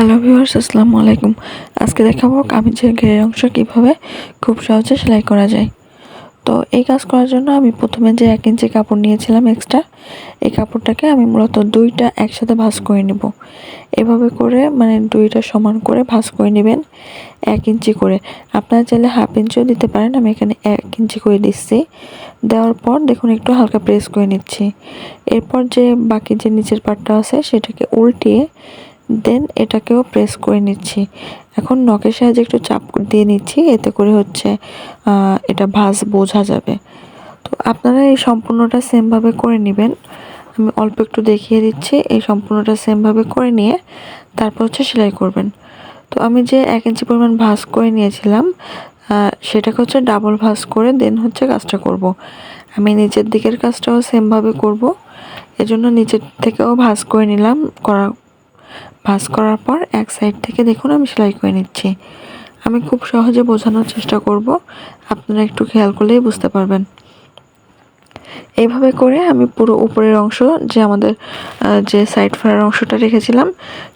Hello viewers, আসসালামু আলাইকুম। আজকে দেখাবো কামিজের ঘেরের অংশ কীভাবে খুব সহজে সেলাই করা যায়। তো এই কাজ করার জন্য আমি প্রথমে যে এক ইঞ্চি কাপড় নিয়েছিলাম এক্সট্রা এই কাপড়টাকে আমি মূলত দুইটা একসাথে ভাঁজ করে নিব। এভাবে করে মানে দুইটা সমান করে ভাঁজ করে নেবেন, এক ইঞ্চি করে। আপনারা চাইলে হাফ ইঞ্চিও দিতে পারেন, আমি এখানে এক ইঞ্চি করে দিচ্ছি। দেওয়ার পর দেখুন, একটু হালকা প্রেস করে নিচ্ছি। এরপর যে বাকি যে নিচের পাটটা আছে, সেটাকে উল্টিয়ে দেন এটাকেও প্রেস করে নিচ্ছি। এখন নখের সাহায্যে একটু চাপ দিয়ে নিচ্ছি, এতে করে হচ্ছে এটা ভাঁজ বোঝা যাবে। তো আপনারা এই সম্পূর্ণটা সেমভাবে করে নেবেন। আমি অল্প একটু দেখিয়ে দিচ্ছি, এই সম্পূর্ণটা সেমভাবে করে নিয়ে তারপর হচ্ছে সেলাই করবেন। তো আমি যে এক ইঞ্চি পরিমাণ ভাঁজ করে নিয়েছিলাম সেটাকে হচ্ছে ডাবল ভাঁজ করে দেন হচ্ছে কাজটা করব। আমি নিচের দিকের কাজটাও সেমভাবে করব। এজন্য নিচের থেকেও ভাঁজ করে নিলাম, করা ভাঁজ করার পর এক সাইড থেকে দেখুন আমি সেলাই করে নিচ্ছি। আমি খুব সহজে বোঝানোর চেষ্টা করব। আপনারা একটু খেয়াল করলেই বুঝতে পারবেন। এইভাবে করে আমি পুরো উপরের অংশ যে আমাদের যে সাইড ফাড়ার অংশটা রেখেছিলাম,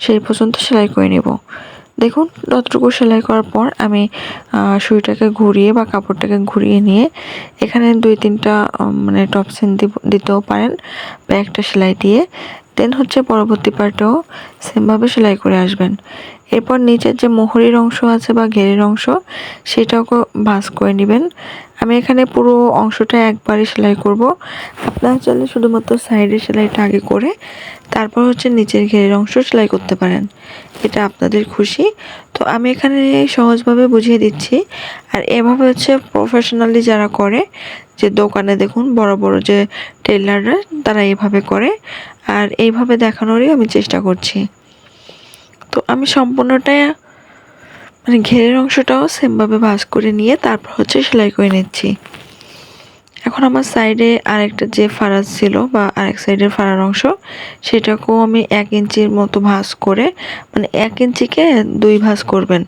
সেই পর্যন্ত সেলাই করে নেব। দেখুন ততটুকু সেলাই করার পর আমি সুইটাকে ঘুরিয়ে বা কাপড়টাকে ঘুরিয়ে নিয়ে এখানে দুই তিনটা মানে টপ সিন দিতেও পারেন। বা একটা সেলাই দিয়ে দেন হচ্ছে পরবর্তী পার্টেও সেমভাবে সেলাই করে আসবেন। এরপর নিচের যে মোহরির অংশ আছে বা ঘেরের অংশ সেটাও ভাঁজ করে নেবেন। আমি এখানে পুরো অংশটা একবারই সেলাই করব। আপনার চাইলে শুধুমাত্র সাইডের সেলাইটা আগে করে তারপর হচ্ছে নিচের ঘেরের অংশ সেলাই করতে পারেন। এটা আপনাদের খুশি। তো আমি এখানে সহজভাবে বুঝিয়ে দিচ্ছি। আর এভাবে হচ্ছে প্রফেশনালি যারা করে, যে দোকানে দেখুন বড় বড় যে টেলাররা তারা এভাবে করে। আর এইভাবে দেখানোরই আমি চেষ্টা করছি। তো আমি সম্পূর্ণটা মানে ঘেরের অংশটাও সেমভাবে ভাঁজ করে নিয়ে তারপর হচ্ছে সেলাই করে নিচ্ছি। এখন আমার সাইডে আরেকটা যে ফারাজ ছিল বা আরেক সাইডের ফাড়ার অংশ, সেটাকেও আমি এক ইঞ্চির মতো ভাঁজ করে মানে এক ইঞ্চিকে দুই ভাঁজ করবেন।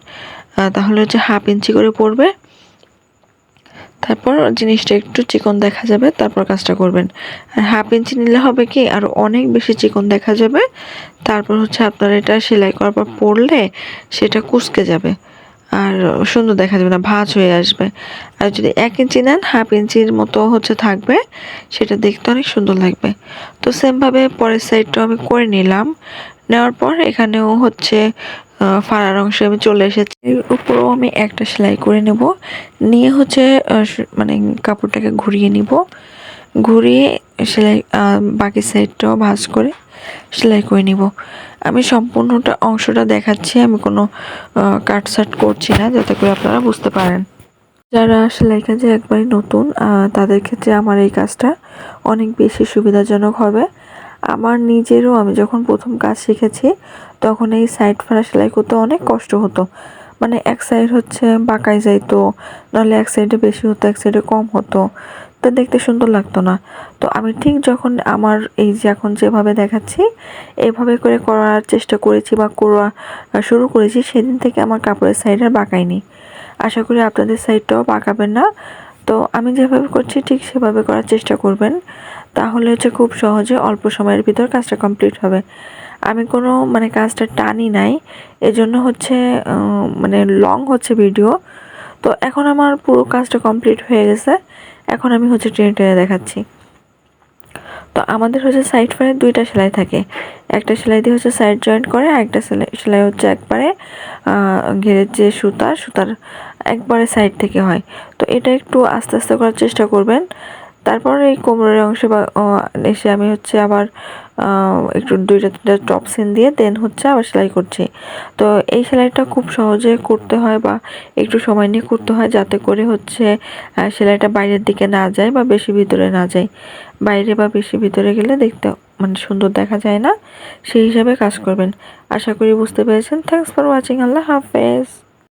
তাহলে হচ্ছে হাফ ইঞ্চি করে পড়বে। তারপর জিনিসটা একটু চিকন দেখা যাবে, তারপর কাজটা করবেন। আর হাফ ইঞ্চি নিলে হবে কি আরও অনেক বেশি চিকন দেখা যাবে। তারপর হচ্ছে আপনার এটা সেলাই করার পর পরলে সেটা কুচকে যাবে। আর সুন্দর দেখা যাবে না, ভাঁজ হয়ে আসবে। আর যদি এক ইঞ্চি নেন, হাফ ইঞ্চির মতো হচ্ছে থাকবে। সেটা দেখতে অনেক সুন্দর লাগবে। তো সেমভাবে পরের সাইডটাও আমি করে নিলাম। নেওয়ার পর এখানেও হচ্ছে ফাড়ার অংশে আমি চলে এসেছি। এর উপরেও আমি একটা সেলাই করে নেব। নিয়ে হচ্ছে মানে কাপড়টাকে ঘুরিয়ে নিব। ঘুরিয়ে সেলাই বাকি সাইডটাও ভাঁজ করে সেলাই করে নিব। আমি সম্পূর্ণটা অংশটা দেখাচ্ছি। আমি কোনো কাট সাট করছি না, যাতে করে আপনারা বুঝতে পারেন। যারা সেলাই কাজে একবারই নতুন তাদের ক্ষেত্রে আমার এই কাজটা অনেক বেশি সুবিধাজনক হবে। আমার নিজেরও আমি যখন প্রথম কাজ শিখেছি, তখন এই সাইড ফাড়া সেলাই করতে অনেক কষ্ট হতো। মানে এক সাইড হচ্ছে বাঁকাই যাইতো, নাহলে এক সাইডে বেশি হতো, এক সাইডে কম হতো। তো দেখতে সুন্দর লাগতো না। তো আমি ঠিক যখন আমার এই যে এখন যেভাবে দেখাচ্ছি, এভাবে করে করার চেষ্টা করেছি বা করা শুরু করেছি, সেদিন থেকে আমার কাপড়ের সাইড আর বাঁকায়নি আশা করি আপনাদের সাইডটাও বাঁকাবেন না। তো আমি যেভাবে করছি, ঠিক সেভাবে করার চেষ্টা করবেন। তাহলে হচ্ছে খুব সহজে অল্প সময়ের ভিতর কাজটা কমপ্লিট হবে। আমি কোনো মানে কাজটা টানি নাই, এজন্য হচ্ছে মানে লং হচ্ছে ভিডিও তো এখন আমার পুরো কাজটা কমপ্লিট হয়ে গেছে, এখন আমি হচ্ছে টেনে ট্রেনে দেখাচ্ছি। তো আমাদের হচ্ছে সাইড ফারে দুইটা সেলাই থাকে, একটা সেলাই দিয়ে হচ্ছে সাইড জয়েন্ট করে, আর একটা সেলাই সেলাই হচ্ছে একবারে ঘেরের যে সুতা সুতার একবারে সাইড থেকে হয়। তো এটা একটু আস্তে আস্তে করার চেষ্টা করবেন তারপর এই কোমরের অংশে এসে আমি হচ্ছে আবার একটু দুইটা তিনটা টপ সিন দিয়ে দেন হচ্ছে আবার সেলাই করছি। তো এই সেলাইটা খুব সহজে করতে হয় বা একটু সময় নিয়ে করতে হয় যাতে করে হচ্ছে সেলাইটা বাইরের দিকে না যায় বা বেশি ভিতরে না যায়। বাইরে বা বেশি ভিতরে গেলে দেখতে মানে সুন্দর দেখা যায় না, সেই হিসাবে কাজ করবেন। আশা করি বুঝতে পেরেছেন। থ্যাংকস ফর ওয়াচিং আল্লাহ হাফেজ।